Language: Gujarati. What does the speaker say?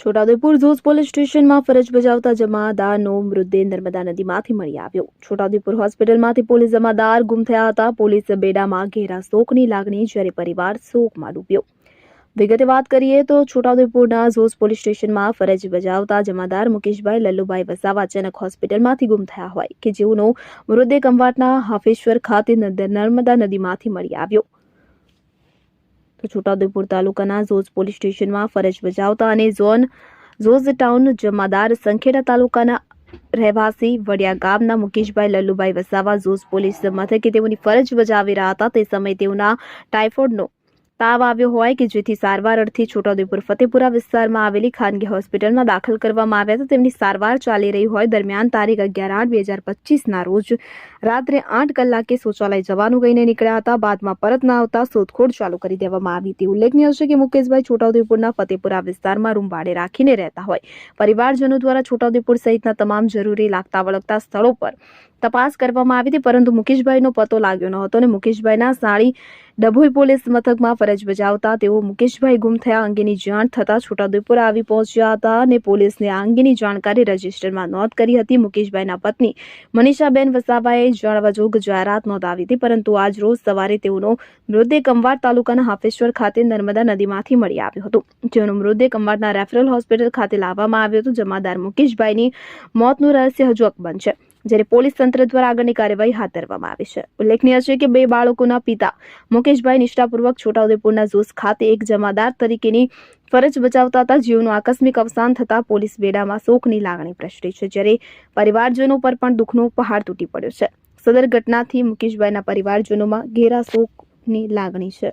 છોટાઉદેપુર ઝોઝ પોલીસ સ્ટેશનમાં ફરજ બજાવતા જમાદારનો મૃતદેહ નર્મદા નદીમાંથી મળી આવ્યો. છોટાઉદેપુર હોસ્પિટલમાંથી પોલીસ જમાદાર ગુમ થયા હતા. પોલીસ બેડામાં ઘેરા શોકની લાગણી જ્યારે પરિવાર શોકમાં ડૂબ્યો. વિગતે વાત કરીએ તો છોટાઉદેપુરના ઝોઝ પોલીસ સ્ટેશનમાં ફરજ બજાવતા જમાદાર મુકેશભાઈ લલ્લુભાઈ વસાવા અચાનક હોસ્પિટલમાંથી ગુમ થયા હોય કે જેઓનો મૃતદેહ કંવાટના હાફેશ્વર ખાતે નર્મદા નદીમાંથી મળી આવ્યો. તો છોટાઉદેપુર તાલુકાના ઝોઝ પોલીસ સ્ટેશનમાં ફરજ બજાવતા અને ઝોન, ઝોઝ ટાઉન જમાદાર સંખેડા તાલુકાના રહેવાસી વડિયા ગામના મુકેશભાઈ લલ્લુભાઈ વસાવા ઝોઝ પોલીસ મથકે તેઓની ફરજ બજાવી રહ્યા હતા. તે સમયે તેઓના ટાઇફોઇડનો તાવ આવ્યો હોય કે જેથી સારવાર અર્થે છોટાઉદેપુર ફતેપુરા વિસ્તારમાં આવેલી ખાનગી હોસ્પિટલમાં દાખલ કરવામાં આવ્યા હતા. તેમની સારવાર ચાલી રહી હોય દરમિયાન તારીખ અગિયાર આઠ બે હજાર પચીસના રોજ રાત્રે આઠ કલાકે શૌચાલય જવાનું કહીને નીકળ્યા હતા. બાદમાં પરત ના આવતા શોધખોળ ચાલુ કરી દેવામાં આવી હતી. ઉલ્લેખનીય છે કે મુકેશભાઈ છોટાઉદેપુરના ફતેપુરા વિસ્તારમાં રૂમ ભાડે રાખીને રહેતા હોય. પરિવારજનો દ્વારા છોટાઉદેપુર સહિતના તમામ જરૂરી લાગતા વળગતા સ્થળો પર તપાસ કરવામાં આવી હતી, પરંતુ મુકેશભાઈનો પતો લાગ્યો ન હતો અને મુકેશભાઈના સાળી ડભોઈ પોલીસ મથકમાં ફરજ બજાવતા તેઓ મુકેશભાઈ ગુમ થયા અંગેની જાણ થતાં છોટાઉદેપુર આવી પહોંચ્યા હતા અને પોલીસને આ અંગેની જાણકારી રજીસ્ટરમાં નોંધ કરી હતી. મુકેશભાઈના પત્ની મનીષાબેન વસાવાએ જાણવાજોગ જાહેરાત નોંધાવી હતી, પરંતુ આજ રોજ સવારે તેઓનો મૃતદેહ કંવાડ તાલુકાના હાફેશ્વર ખાતે નર્મદા નદીમાંથી મળી આવ્યો હતો. જેનો મૃતદેહ કંવાડના રેફરલ હોસ્પિટલ ખાતે લાવવામાં આવ્યો હતો જમાદાર મુકેશભાઈની મોતનું રહસ્ય હજુ અકબંધ છે. જ્યારે પોલીસ તંત્ર દ્વારા આગળની કાર્યવાહી હાથ ધરવામાં આવી છે. ઉલ્લેખનીય છે કે બે બાળકોના પિતા મુકેશભાઈ નિષ્ઠાપૂર્વક છોટાઉદેપુરના ઝોસ ખાતે એક જમાદાર તરીકેની ફરજ બજાવતા હતા. જીવનું આકસ્મિક અવસાન થતા પોલીસ બેડામાં શોકની લાગણી પ્રસરી છે, જ્યારે પરિવારજનો પર પણ દુઃખનો પહાડ તૂટી પડ્યો છે. સદર ઘટનાથી મુકેશભાઈના પરિવારજનોમાં ઘેરા શોકની લાગણી છે.